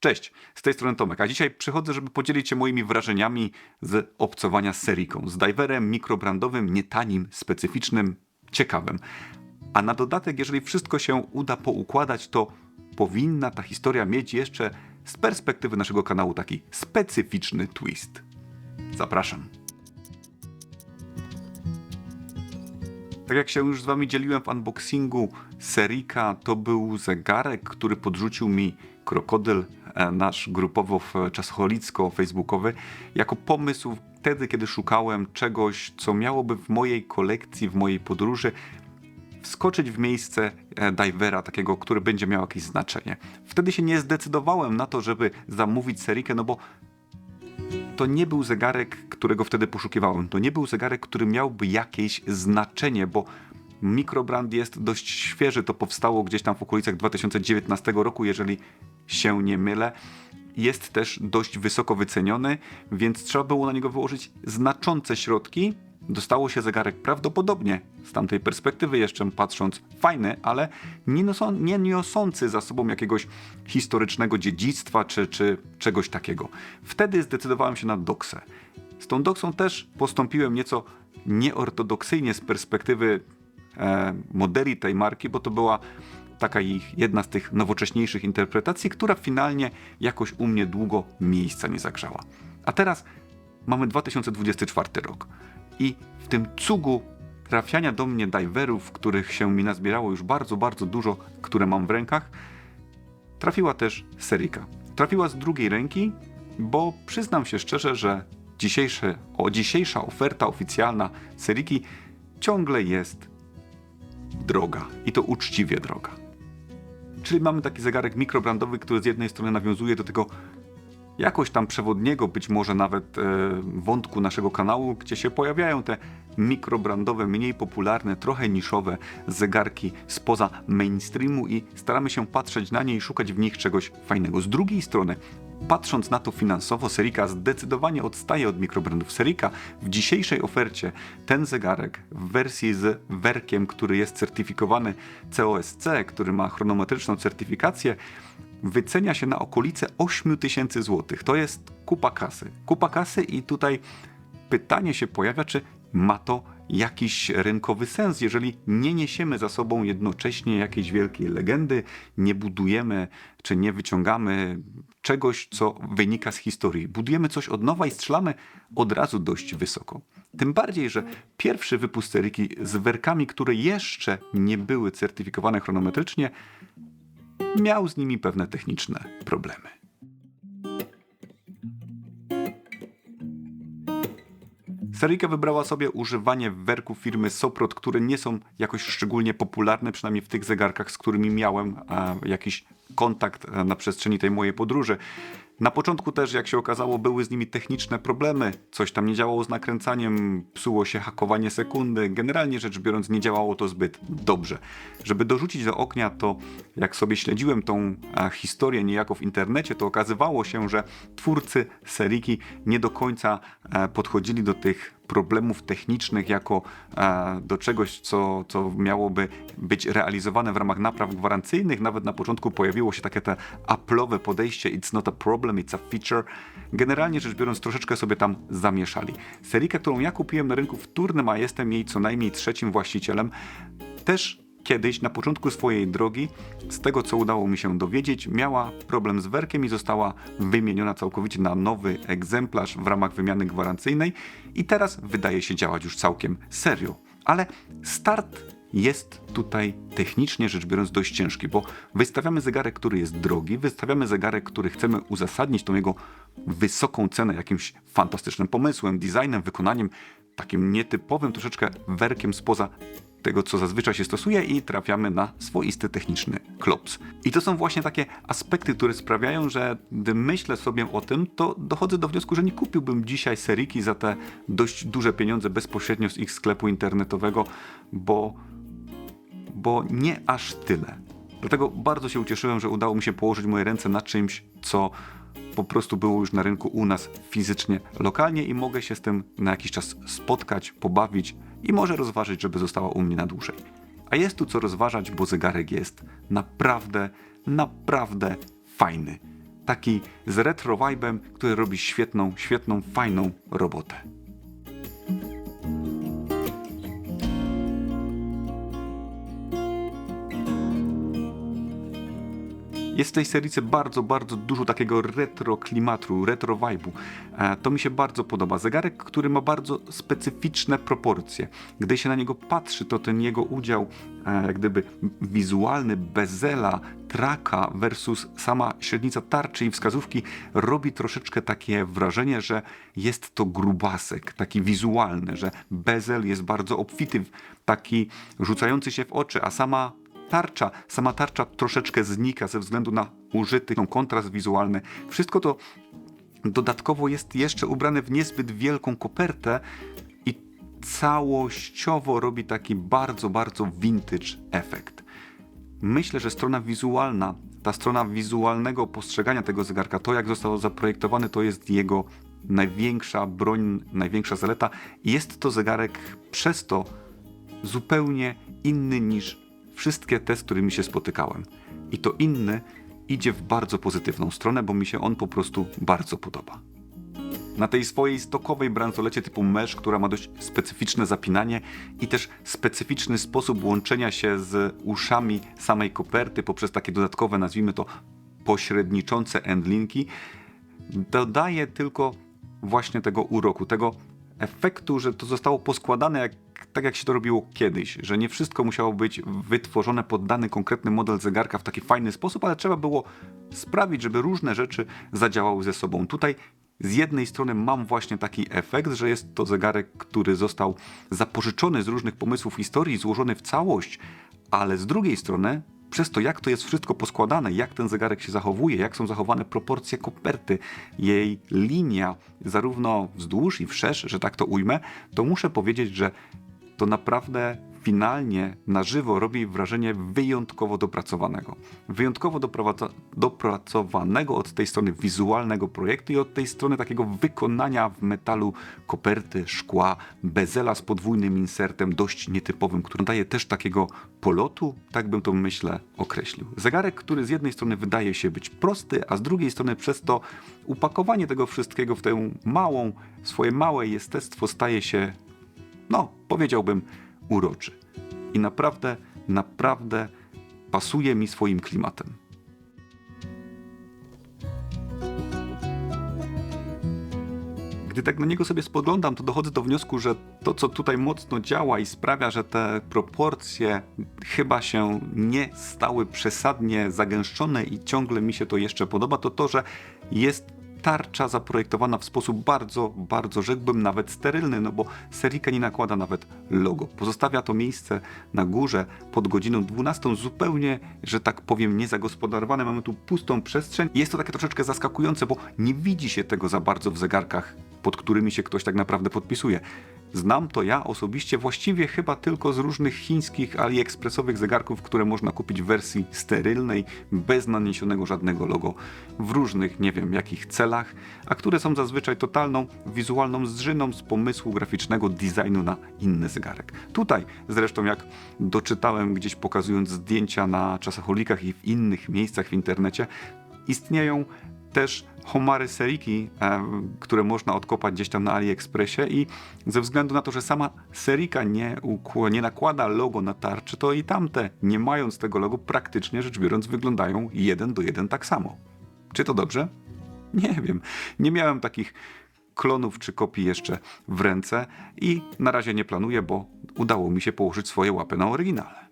Cześć, z tej strony Tomek, a dzisiaj przychodzę, żeby podzielić się moimi wrażeniami z obcowania z seriką, z diverem mikrobrandowym, nietanim, specyficznym, ciekawym. A na dodatek, jeżeli wszystko się uda poukładać, to powinna ta historia mieć jeszcze z perspektywy naszego kanału taki specyficzny twist. Zapraszam. Tak jak się już z wami dzieliłem w unboxingu Serika, to był zegarek, który podrzucił mi krokodyl, nasz grupowo czasocholicko-facebookowy, jako pomysł wtedy, kiedy szukałem czegoś, co miałoby w mojej kolekcji, w mojej podróży wskoczyć w miejsce e, divera takiego, który będzie miał jakieś znaczenie. Wtedy się nie zdecydowałem na to, żeby zamówić Serikę, no bo to nie był zegarek, którego wtedy poszukiwałem. To nie był zegarek, który miałby jakieś znaczenie, bo mikrobrand jest dość świeży. To powstało gdzieś tam w okolicach 2019 roku, jeżeli się nie mylę. Jest też dość wysoko wyceniony, więc trzeba było na niego wyłożyć znaczące środki. Dostało się zegarek prawdopodobnie z tamtej perspektywy jeszcze patrząc fajny, ale nie, noszą, nie niosący za sobą jakiegoś historycznego dziedzictwa czy, czy czegoś takiego. Wtedy zdecydowałem się na doksę. Z tą doksą też postąpiłem nieco nieortodoksyjnie z perspektywy modeli tej marki, bo to była taka ich jedna z tych nowocześniejszych interpretacji, która finalnie jakoś u mnie długo miejsca nie zagrzała. A teraz mamy 2024 rok i w tym cugu trafiania do mnie diverów, których się mi nazbierało już bardzo, bardzo dużo, które mam w rękach, trafiła też Serika. Trafiła z drugiej ręki, bo przyznam się szczerze, że dzisiejsze, o, dzisiejsza oferta oficjalna Seriki ciągle jest droga i to uczciwie droga. Czyli mamy taki zegarek mikrobrandowy, który z jednej strony nawiązuje do tego jakoś tam przewodniego, być może nawet e, wątku naszego kanału, gdzie się pojawiają te mikrobrandowe, mniej popularne, trochę niszowe zegarki spoza mainstreamu i staramy się patrzeć na nie i szukać w nich czegoś fajnego. Z drugiej strony, patrząc na to finansowo, Serika zdecydowanie odstaje od mikrobrandów. Serika w dzisiejszej ofercie ten zegarek w wersji z werkiem, który jest certyfikowany COSC, który ma chronometryczną certyfikację, wycenia się na okolice 8 tysięcy złotych. To jest kupa kasy. Kupa kasy i tutaj pytanie się pojawia, czy ma to jakiś rynkowy sens, jeżeli nie niesiemy za sobą jednocześnie jakiejś wielkiej legendy, nie budujemy czy nie wyciągamy czegoś, co wynika z historii. Budujemy coś od nowa i strzelamy od razu dość wysoko. Tym bardziej, że pierwszy wypust seryki z werkami, które jeszcze nie były certyfikowane chronometrycznie, miał z nimi pewne techniczne problemy. Serika wybrała sobie używanie werków firmy Soprot, które nie są jakoś szczególnie popularne, przynajmniej w tych zegarkach, z którymi miałem a, jakiś kontakt na przestrzeni tej mojej podróży. Na początku też, jak się okazało, były z nimi techniczne problemy. Coś tam nie działało z nakręcaniem, psuło się hakowanie sekundy. Generalnie rzecz biorąc, nie działało to zbyt dobrze. Żeby dorzucić do ognia, to jak sobie śledziłem tą historię niejako w internecie, to okazywało się, że twórcy Seriki nie do końca podchodzili do tych problemów technicznych jako e, do czegoś, co, co miałoby być realizowane w ramach napraw gwarancyjnych. Nawet na początku pojawiło się takie te Apple'owe podejście it's not a problem, it's a feature. Generalnie rzecz biorąc troszeczkę sobie tam zamieszali. Serika, którą ja kupiłem na rynku wtórnym, a jestem jej co najmniej trzecim właścicielem, też kiedyś na początku swojej drogi, z tego co udało mi się dowiedzieć, miała problem z werkiem i została wymieniona całkowicie na nowy egzemplarz w ramach wymiany gwarancyjnej i teraz wydaje się działać już całkiem serio. Ale start jest tutaj technicznie rzecz biorąc dość ciężki, bo wystawiamy zegarek, który jest drogi, wystawiamy zegarek, który chcemy uzasadnić tą jego wysoką cenę jakimś fantastycznym pomysłem, designem, wykonaniem, takim nietypowym troszeczkę werkiem spoza tego, co zazwyczaj się stosuje i trafiamy na swoisty techniczny klops. I to są właśnie takie aspekty, które sprawiają, że gdy myślę sobie o tym, to dochodzę do wniosku, że nie kupiłbym dzisiaj seriki za te dość duże pieniądze bezpośrednio z ich sklepu internetowego, bo, bo nie aż tyle. Dlatego bardzo się ucieszyłem, że udało mi się położyć moje ręce na czymś, co po prostu było już na rynku u nas fizycznie, lokalnie i mogę się z tym na jakiś czas spotkać, pobawić i może rozważyć, żeby została u mnie na dłużej. A jest tu co rozważać, bo zegarek jest naprawdę, naprawdę fajny. taki z retro vibe'em, który robi świetną, świetną, fajną robotę. Jest w tej serii bardzo, bardzo dużo takiego retro klimatu, retro vibe'u. E, To mi się bardzo podoba. Zegarek, który ma bardzo specyficzne proporcje. Gdy się na niego patrzy, to ten jego udział, e, jak gdyby wizualny, bezela, traka versus sama średnica tarczy i wskazówki robi troszeczkę takie wrażenie, że jest to grubasek, taki wizualny, że bezel jest bardzo obfity, taki rzucający się w oczy, a sama tarcza, sama tarcza troszeczkę znika ze względu na użyty kontrast wizualny. Wszystko to dodatkowo jest jeszcze ubrane w niezbyt wielką kopertę i całościowo robi taki bardzo, bardzo vintage efekt. Myślę, że strona wizualna, ta strona wizualnego postrzegania tego zegarka, to jak został zaprojektowany, to jest jego największa broń, największa zaleta. Jest to zegarek przez to zupełnie inny niż wszystkie te, z którymi się spotykałem. I to inny idzie w bardzo pozytywną stronę, bo mi się on po prostu bardzo podoba. Na tej swojej stokowej bransolecie typu mesh, która ma dość specyficzne zapinanie i też specyficzny sposób łączenia się z uszami samej koperty poprzez takie dodatkowe, nazwijmy to, pośredniczące endlinki, dodaje tylko właśnie tego uroku, tego efektu, że to zostało poskładane jak, tak, jak się to robiło kiedyś, że nie wszystko musiało być wytworzone pod dany konkretny model zegarka w taki fajny sposób, ale trzeba było sprawić, żeby różne rzeczy zadziałały ze sobą. Tutaj z jednej strony mam właśnie taki efekt, że jest to zegarek, który został zapożyczony z różnych pomysłów historii, złożony w całość, ale z drugiej strony przez to, jak to jest wszystko poskładane, jak ten zegarek się zachowuje, jak są zachowane proporcje koperty, jej linia, zarówno wzdłuż i wszerz, że tak to ujmę, to muszę powiedzieć, że to naprawdę finalnie na żywo robi wrażenie wyjątkowo dopracowanego. Wyjątkowo dopracowanego od tej strony wizualnego projektu i od tej strony takiego wykonania w metalu koperty, szkła, bezela z podwójnym insertem, dość nietypowym, który daje też takiego polotu, tak bym to myślę określił. Zegarek, który z jednej strony wydaje się być prosty, a z drugiej strony przez to upakowanie tego wszystkiego w tę małą, swoje małe jestestwo staje się no, powiedziałbym, uroczy. I naprawdę, naprawdę pasuje mi swoim klimatem. Gdy tak na niego sobie spoglądam, to dochodzę do wniosku, że to, co tutaj mocno działa i sprawia, że te proporcje chyba się nie stały przesadnie zagęszczone i ciągle mi się to jeszcze podoba, to to, że jest tarcza zaprojektowana w sposób bardzo, bardzo rzekłbym nawet sterylny, no bo Serika nie nakłada nawet logo. Pozostawia to miejsce na górze pod godziną 12 zupełnie, że tak powiem, niezagospodarowane. Mamy tu pustą przestrzeń. Jest to takie troszeczkę zaskakujące, bo nie widzi się tego za bardzo w zegarkach, pod którymi się ktoś tak naprawdę podpisuje. Znam to ja osobiście właściwie chyba tylko z różnych chińskich AliExpressowych zegarków, które można kupić w wersji sterylnej, bez naniesionego żadnego logo, w różnych, nie wiem jakich celach, a które są zazwyczaj totalną wizualną zżyną z pomysłu graficznego designu na inny zegarek. Tutaj zresztą jak doczytałem gdzieś pokazując zdjęcia na czasoholikach i w innych miejscach w internecie, istnieją też homary seriki, e, które można odkopać gdzieś tam na AliExpressie i ze względu na to, że sama serika nie, nie nakłada logo na tarczy, to i tamte, nie mając tego logo, praktycznie rzecz biorąc wyglądają jeden do jeden tak samo. Czy to dobrze? Nie wiem. Nie miałem takich klonów czy kopii jeszcze w ręce i na razie nie planuję, bo udało mi się położyć swoje łapy na oryginale.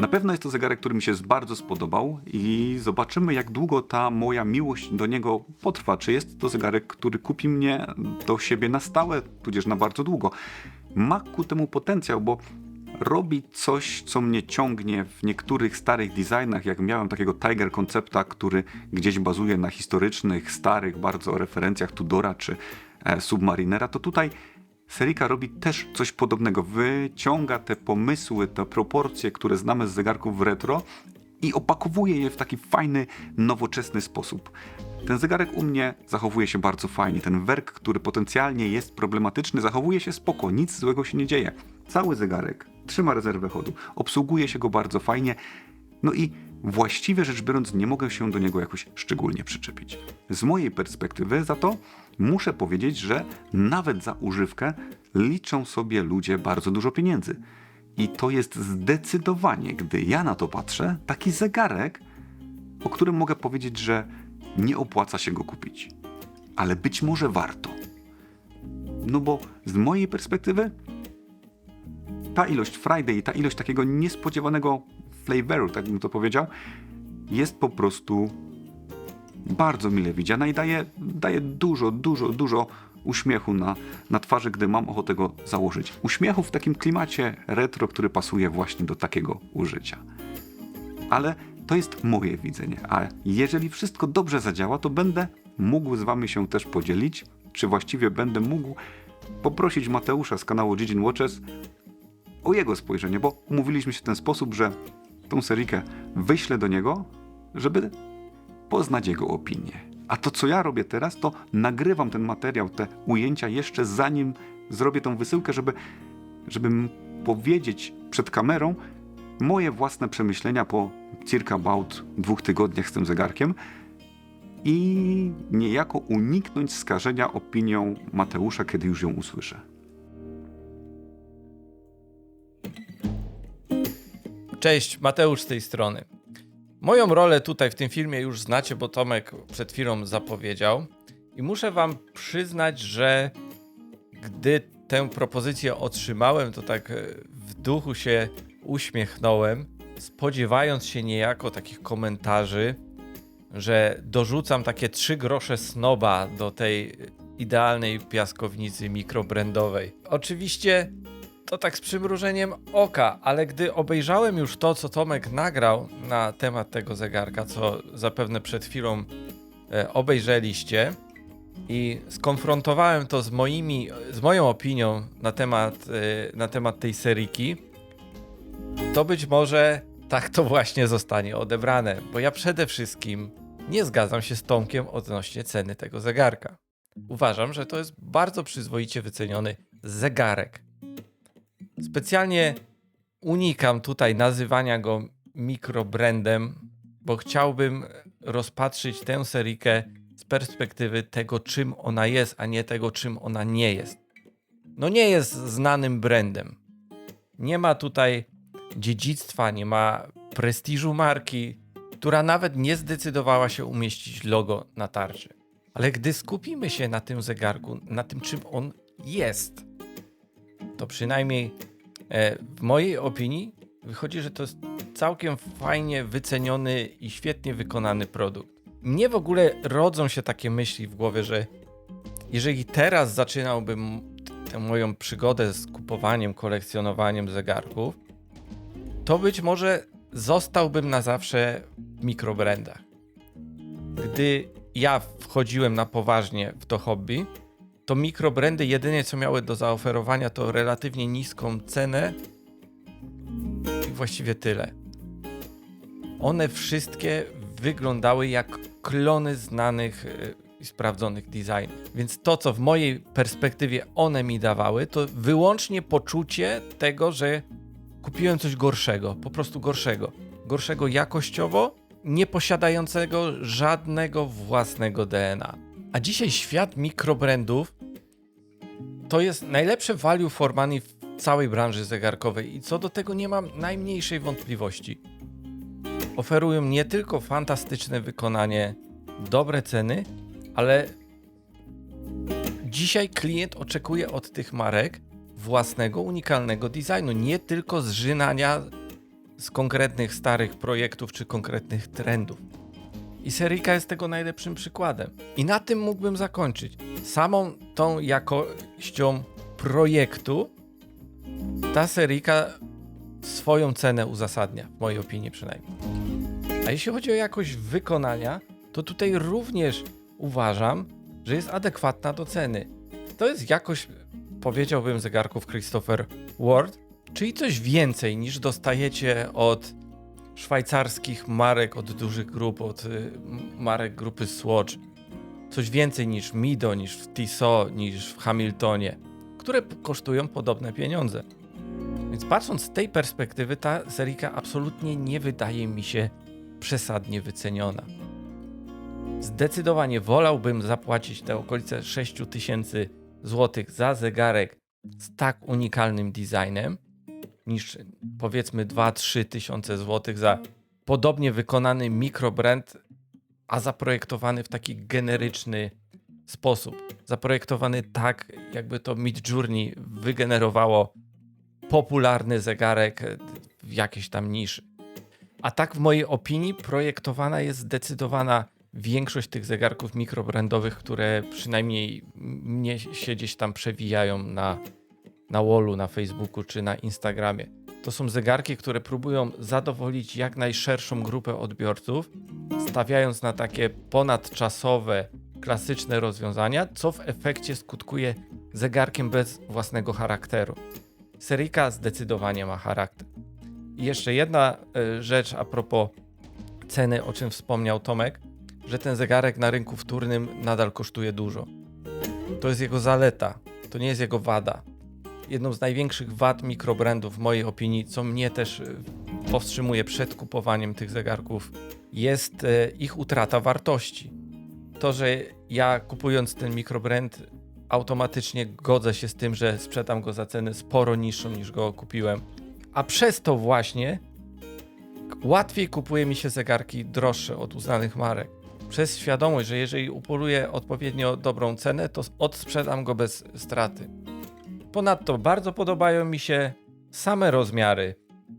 Na pewno jest to zegarek, który mi się bardzo spodobał i zobaczymy, jak długo ta moja miłość do niego potrwa. Czy jest to zegarek, który kupi mnie do siebie na stałe, tudzież na bardzo długo. Ma ku temu potencjał, bo robi coś, co mnie ciągnie w niektórych starych designach, jak miałem takiego Tiger Concepta, który gdzieś bazuje na historycznych, starych bardzo referencjach Tudora czy e, Submarinera, to tutaj Serika robi też coś podobnego. Wyciąga te pomysły, te proporcje, które znamy z zegarków retro i opakowuje je w taki fajny, nowoczesny sposób. Ten zegarek u mnie zachowuje się bardzo fajnie. Ten werk, który potencjalnie jest problematyczny, zachowuje się spoko, nic złego się nie dzieje. Cały zegarek trzyma rezerwę chodu, obsługuje się go bardzo fajnie. No i właściwie rzecz biorąc nie mogę się do niego jakoś szczególnie przyczepić. Z mojej perspektywy za to muszę powiedzieć, że nawet za używkę liczą sobie ludzie bardzo dużo pieniędzy. I to jest zdecydowanie, gdy ja na to patrzę, taki zegarek, o którym mogę powiedzieć, że nie opłaca się go kupić. Ale być może warto. No bo z mojej perspektywy ta ilość Friday ta ilość takiego niespodziewanego flavoru, tak bym to powiedział, jest po prostu bardzo mile widziana i daje, daje dużo, dużo, dużo uśmiechu na, na twarzy, gdy mam ochotę go założyć. Uśmiechu w takim klimacie retro, który pasuje właśnie do takiego użycia. Ale to jest moje widzenie, a jeżeli wszystko dobrze zadziała, to będę mógł z wami się też podzielić, czy właściwie będę mógł poprosić Mateusza z kanału Gigin Watches o jego spojrzenie, bo umówiliśmy się w ten sposób, że tą serikę wyślę do niego, żeby poznać jego opinię. A to, co ja robię teraz, to nagrywam ten materiał, te ujęcia jeszcze zanim zrobię tą wysyłkę, żeby, żeby powiedzieć przed kamerą moje własne przemyślenia po circa about dwóch tygodniach z tym zegarkiem i niejako uniknąć skażenia opinią Mateusza, kiedy już ją usłyszę. Cześć, Mateusz z tej strony. Moją rolę tutaj w tym filmie już znacie, bo Tomek przed chwilą zapowiedział. I muszę wam przyznać, że gdy tę propozycję otrzymałem, to tak e, w duchu się uśmiechnąłem, spodziewając się niejako takich komentarzy, że dorzucam takie trzy grosze snoba do tej idealnej piaskownicy mikrobrandowej. Oczywiście to tak z przymrużeniem oka, ale gdy obejrzałem już to, co Tomek nagrał na temat tego zegarka, co zapewne przed chwilą e, obejrzeliście i skonfrontowałem to z, moimi, z moją opinią na temat, e, na temat tej seriki, to być może tak to właśnie zostanie odebrane, bo ja przede wszystkim nie zgadzam się z Tomkiem odnośnie ceny tego zegarka. Uważam, że to jest bardzo przyzwoicie wyceniony zegarek. Specjalnie unikam tutaj nazywania go mikrobrandem, bo chciałbym rozpatrzyć tę serikę z perspektywy tego, czym ona jest, a nie tego, czym ona nie jest. No nie jest znanym brandem. Nie ma tutaj dziedzictwa, nie ma prestiżu marki, która nawet nie zdecydowała się umieścić logo na tarczy. Ale gdy skupimy się na tym zegarku, na tym, czym on jest, to przynajmniej e, w mojej opinii wychodzi, że to jest całkiem fajnie wyceniony i świetnie wykonany produkt. Mnie w ogóle rodzą się takie myśli w głowie, że jeżeli teraz zaczynałbym tę moją przygodę z kupowaniem, kolekcjonowaniem zegarków, to być może zostałbym na zawsze w mikrobrandach. Gdy ja wchodziłem na poważnie w to hobby, to mikrobrandy jedynie co miały do zaoferowania to relatywnie niską cenę i właściwie tyle. One wszystkie wyglądały jak klony znanych y, i sprawdzonych designów. Więc to, co w mojej perspektywie one mi dawały, to wyłącznie poczucie tego, że kupiłem coś gorszego, po prostu gorszego. Gorszego jakościowo, nie posiadającego żadnego własnego DNA. A dzisiaj świat mikrobrandów to jest najlepsze value for money w całej branży zegarkowej i co do tego nie mam najmniejszej wątpliwości. Oferują nie tylko fantastyczne wykonanie, dobre ceny, ale dzisiaj klient oczekuje od tych marek własnego, unikalnego designu, nie tylko zżynania z konkretnych starych projektów czy konkretnych trendów. I Serika jest tego najlepszym przykładem. I na tym mógłbym zakończyć. Samą tą jakością projektu ta Serika swoją cenę uzasadnia, w mojej opinii przynajmniej. A jeśli chodzi o jakość wykonania, to tutaj również uważam, że jest adekwatna do ceny. To jest jakość, powiedziałbym, zegarków Christopher Ward, czyli coś więcej niż dostajecie od szwajcarskich marek, od dużych grup, od y, marek grupy Swatch. Coś więcej niż Mido, niż w Tissot, niż w Hamiltonie, które kosztują podobne pieniądze. Więc patrząc z tej perspektywy, ta serika absolutnie nie wydaje mi się przesadnie wyceniona. Zdecydowanie wolałbym zapłacić te okolice 6000 zł za zegarek z tak unikalnym designem, niż powiedzmy 2-3 tysiące złotych za podobnie wykonany mikrobrand, a zaprojektowany w taki generyczny sposób. Zaprojektowany tak, jakby to Midjourney wygenerowało popularny zegarek w jakiejś tam niszy. A tak w mojej opinii projektowana jest zdecydowana większość tych zegarków mikrobrandowych, które przynajmniej mnie się gdzieś tam przewijają na, na wallu, na Facebooku czy na Instagramie. To są zegarki, które próbują zadowolić jak najszerszą grupę odbiorców, stawiając na takie ponadczasowe, klasyczne rozwiązania, co w efekcie skutkuje zegarkiem bez własnego charakteru. Serika zdecydowanie ma charakter. I jeszcze jedna y, rzecz a propos ceny, o czym wspomniał Tomek, że ten zegarek na rynku wtórnym nadal kosztuje dużo. To jest jego zaleta, to nie jest jego wada. Jedną z największych wad mikrobrandów, w mojej opinii, co mnie też y, powstrzymuje przed kupowaniem tych zegarków, jest y, ich utrata wartości. To, że ja kupując ten mikrobrand, automatycznie godzę się z tym, że sprzedam go za cenę sporo niższą niż go kupiłem. A przez to właśnie łatwiej kupuje mi się zegarki droższe od uznanych marek. Przez świadomość, że jeżeli upoluję odpowiednio dobrą cenę, to odsprzedam go bez straty. Ponadto bardzo podobają mi się same rozmiary.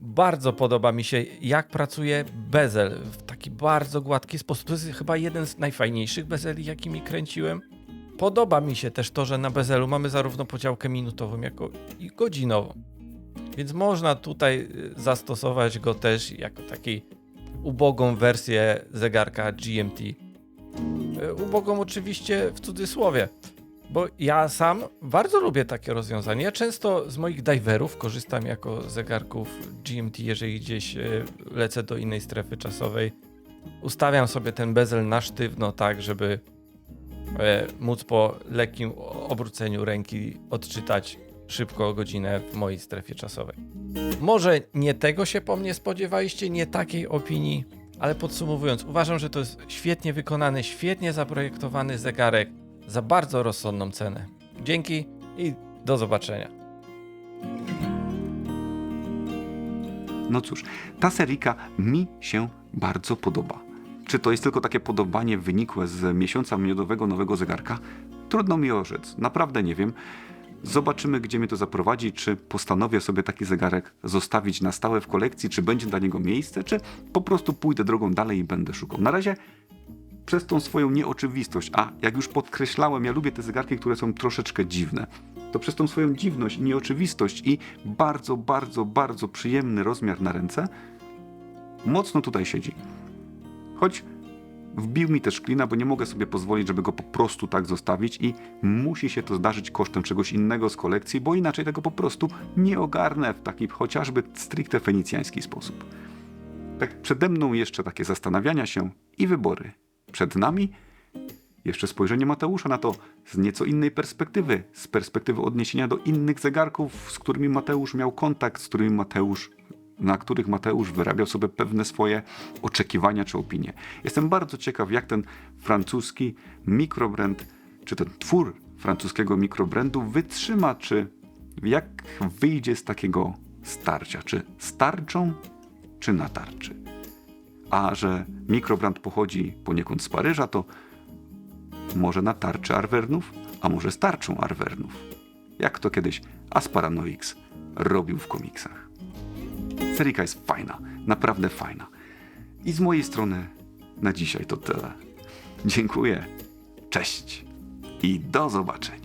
Bardzo podoba mi się, jak pracuje bezel w taki bardzo gładki sposób. To jest chyba jeden z najfajniejszych bezeli, jakimi kręciłem. Podoba mi się też to, że na bezelu mamy zarówno podziałkę minutową, jak i godzinową. Więc można tutaj y, zastosować go też jako taki ubogą wersję zegarka GMT. Y, Ubogą oczywiście w cudzysłowie, bo ja sam bardzo lubię takie rozwiązanie. Ja często z moich diverów korzystam jako zegarków GMT, jeżeli gdzieś y, lecę do innej strefy czasowej. Ustawiam sobie ten bezel na sztywno, tak żeby e, móc po lekkim obróceniu ręki odczytać szybko godzinę w mojej strefie czasowej. Może nie tego się po mnie spodziewaliście, nie takiej opinii, ale podsumowując, uważam, że to jest świetnie wykonany, świetnie zaprojektowany zegarek za bardzo rozsądną cenę. Dzięki i do zobaczenia. No cóż, ta serika mi się bardzo podoba. Czy to jest tylko takie podobanie wynikłe z miesiąca miodowego nowego zegarka? Trudno mi orzec, naprawdę nie wiem. Zobaczymy, gdzie mnie to zaprowadzi, czy postanowię sobie taki zegarek zostawić na stałe w kolekcji, czy będzie dla niego miejsce, czy po prostu pójdę drogą dalej i będę szukał. Na razie przez tą swoją nieoczywistość, a jak już podkreślałem, ja lubię te zegarki, które są troszeczkę dziwne, to przez tą swoją dziwność, nieoczywistość i bardzo, bardzo, bardzo przyjemny rozmiar na ręce, mocno tutaj siedzi. Choć wbił mi też klina, bo nie mogę sobie pozwolić, żeby go po prostu tak zostawić i musi się to zdarzyć kosztem czegoś innego z kolekcji, bo inaczej tego po prostu nie ogarnę w taki chociażby stricte fenicjański sposób. Tak przede mną jeszcze takie zastanawiania się i wybory. Przed nami jeszcze spojrzenie Mateusza na to z nieco innej perspektywy, z perspektywy odniesienia do innych zegarków, z którymi Mateusz miał kontakt, z którymi Mateusz, na których Mateusz wyrabiał sobie pewne swoje oczekiwania czy opinie. Jestem bardzo ciekaw, jak ten francuski mikrobrand, czy ten twór francuskiego mikrobrandu wytrzyma, czy jak wyjdzie z takiego starcia, czy starczą, czy natarczy. A że mikrobrand pochodzi poniekąd z Paryża, to może na tarczy Arwernów, a może starczą Arwernów. Jak to kiedyś Asparanoix robił w komiksach. Serika jest fajna, naprawdę fajna. I z mojej strony na dzisiaj to tyle. Dziękuję, cześć i do zobaczenia.